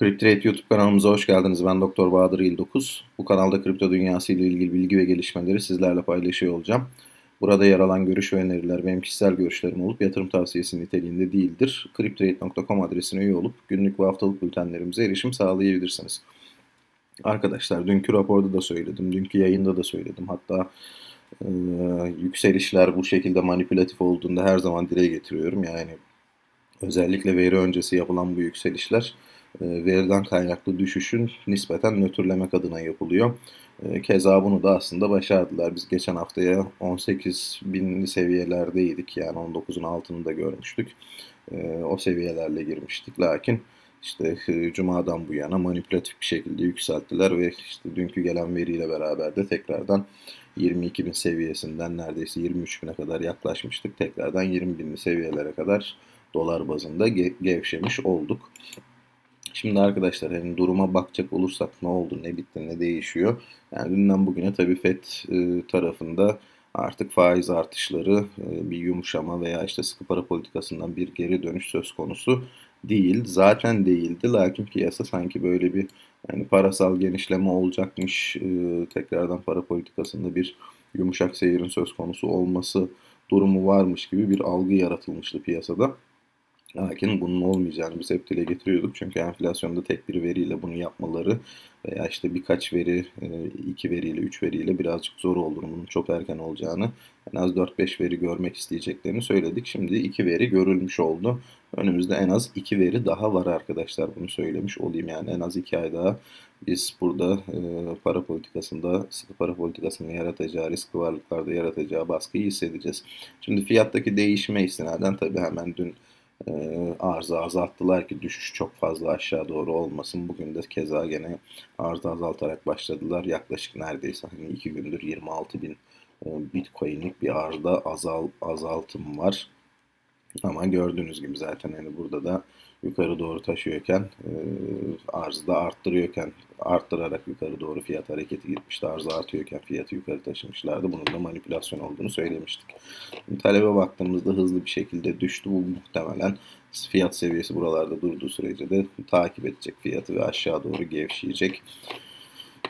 CrypTrade YouTube kanalımıza hoş geldiniz. Ben Doktor Bahadır İl9. Bu kanalda kripto dünyası ile ilgili bilgi ve gelişmeleri sizlerle paylaşıyor olacağım. Burada yer alan görüş ve öneriler benim kişisel görüşlerim olup yatırım tavsiyesi niteliğinde değildir. CrypTrade.com adresine üye olup günlük ve haftalık bültenlerimize erişim sağlayabilirsiniz. Arkadaşlar dünkü raporda da söyledim, dünkü yayında da söyledim. Hatta e, yükselişler bu şekilde manipülatif olduğunda her zaman dile getiriyorum. Yani özellikle veri öncesi yapılan bu yükselişler veriden kaynaklı düşüşün nispeten nötrlemek adına yapılıyor. E, keza bunu da aslında başardılar. Biz geçen haftaya 18 binli seviyelerdeydik. Yani 19'un altını da görmüştük. E, o seviyelerle girmiştik. Lakin işte Cuma'dan bu yana manipülatif bir şekilde yükselttiler ve işte dünkü gelen veriyle beraber de tekrardan 22 bin seviyesinden neredeyse 23 bine kadar yaklaşmıştık. Tekrardan 20 binli seviyelere kadar dolar bazında gevşemiş olduk. Şimdi arkadaşlar hani duruma bakacak olursak ne oldu, ne bitti, ne değişiyor? Yani dünden bugüne tabii FED e, tarafında artık faiz artışları e, bir yumuşama veya işte sıkı para politikasından bir geri dönüş söz konusu değil. Zaten değildi. Lakin piyasa sanki böyle bir yani parasal genişleme olacakmış, e, tekrardan para politikasında bir yumuşak seyirin söz konusu olması durumu varmış gibi bir algı yaratılmıştı piyasada. Lakin bunun olmayacağını biz hep dile getiriyorduk. Çünkü enflasyonda tek bir veriyle bunu yapmaları veya işte birkaç veri, e, iki veriyle, üç veriyle birazcık zor olduğunu, bunun çok erken olacağını, en az 4-5 veri görmek isteyeceklerini söyledik. Şimdi iki veri görülmüş oldu. Önümüzde en az iki veri daha var arkadaşlar. Bunu söylemiş olayım yani en az iki ay daha biz burada e, para politikasında, sıkı para politikasının yaratacağı, riskli varlıklarda yaratacağı baskıyı hissedeceğiz. Şimdi fiyattaki değişime istinaden tabii hemen dün arzı azalttılar ki düşüş çok fazla aşağı doğru olmasın. Bugün de keza gene arzı azaltarak başladılar. Yaklaşık neredeyse hani iki gündür 26 bin e, bitcoin'lik bir arzda azal, azaltım var. Ama gördüğünüz gibi zaten hani burada da yukarı doğru taşıyorken e, arzı da arttırıyorken arttırarak yukarı doğru fiyat hareketi gitmişti. Arzı artıyorken fiyatı yukarı taşımışlardı. Bunun da manipülasyon olduğunu söylemiştik. Talebe baktığımızda hızlı bir şekilde düştü. Bu muhtemelen fiyat seviyesi buralarda durduğu sürece de takip edecek fiyatı ve aşağı doğru gevşeyecek.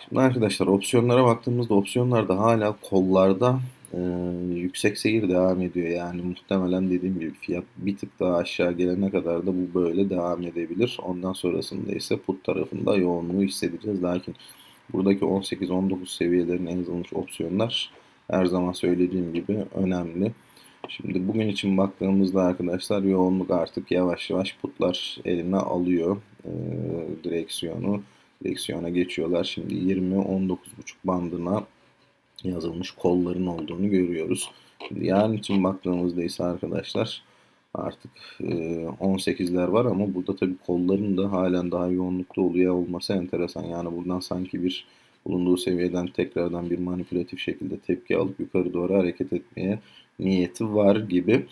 Şimdi arkadaşlar opsiyonlara baktığımızda opsiyonlarda hala kollarda e, yüksek seyir devam ediyor. Yani muhtemelen dediğim gibi fiyat bir tık daha aşağı gelene kadar da bu böyle devam edebilir. Ondan sonrasında ise put tarafında yoğunluğu hissedeceğiz. Lakin buradaki 18-19 seviyelerine yazılmış opsiyonlar her zaman söylediğim gibi önemli. Şimdi bugün için baktığımızda arkadaşlar yoğunluk artık yavaş yavaş putlar eline alıyor e, direksiyonu. Direksiyona geçiyorlar. Şimdi 20-19.5 bandına yazılmış kolların olduğunu görüyoruz. Yarın için baktığımızda ise arkadaşlar artık 18'ler var ama burada tabi kolların da halen daha yoğunlukta oluyor olması enteresan. Yani buradan sanki bir bulunduğu seviyeden tekrardan bir manipülatif şekilde tepki alıp yukarı doğru hareket etmeye niyeti var gibi.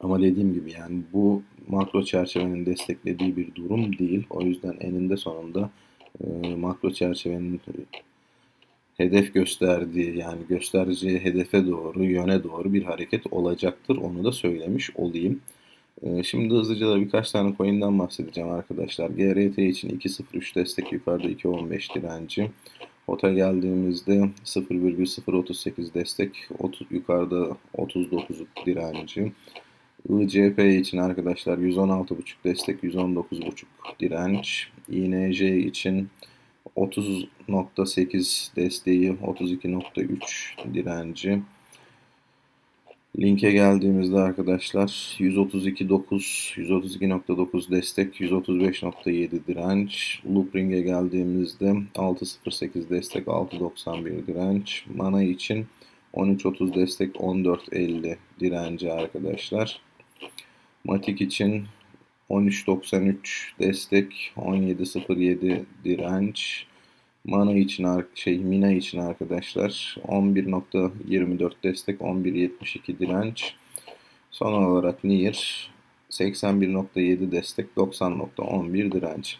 Ama dediğim gibi yani bu makro çerçevenin desteklediği bir durum değil. O yüzden eninde sonunda e, makro çerçevenin hedef gösterdiği yani göstereceği hedefe doğru, yöne doğru bir hareket olacaktır. Onu da söylemiş olayım. Ee, şimdi hızlıca da birkaç tane coin'den bahsedeceğim arkadaşlar. GRT için 2.03 destek yukarıda 2.15 direnci. HOTA geldiğimizde 0,038 destek 30, yukarıda 39 direnci. ICP için arkadaşlar 116.5 destek 119.5 direnç. INJ için 30.8 desteği, 32.3 direnci. Linke geldiğimizde arkadaşlar 132.9, 132.9 destek, 135.7 direnç. Loopring'e geldiğimizde 6.08 destek, 6.91 direnç. Mana için 13.30 destek, 14.50 direnci arkadaşlar. Matik için 13.93 destek, 17.07 direnç. Mana için şey Mina için arkadaşlar 11.24 destek, 11.72 direnç. Son olarak Nier 81.7 destek, 90.11 direnç.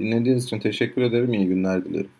Dinlediğiniz için teşekkür ederim. İyi günler dilerim.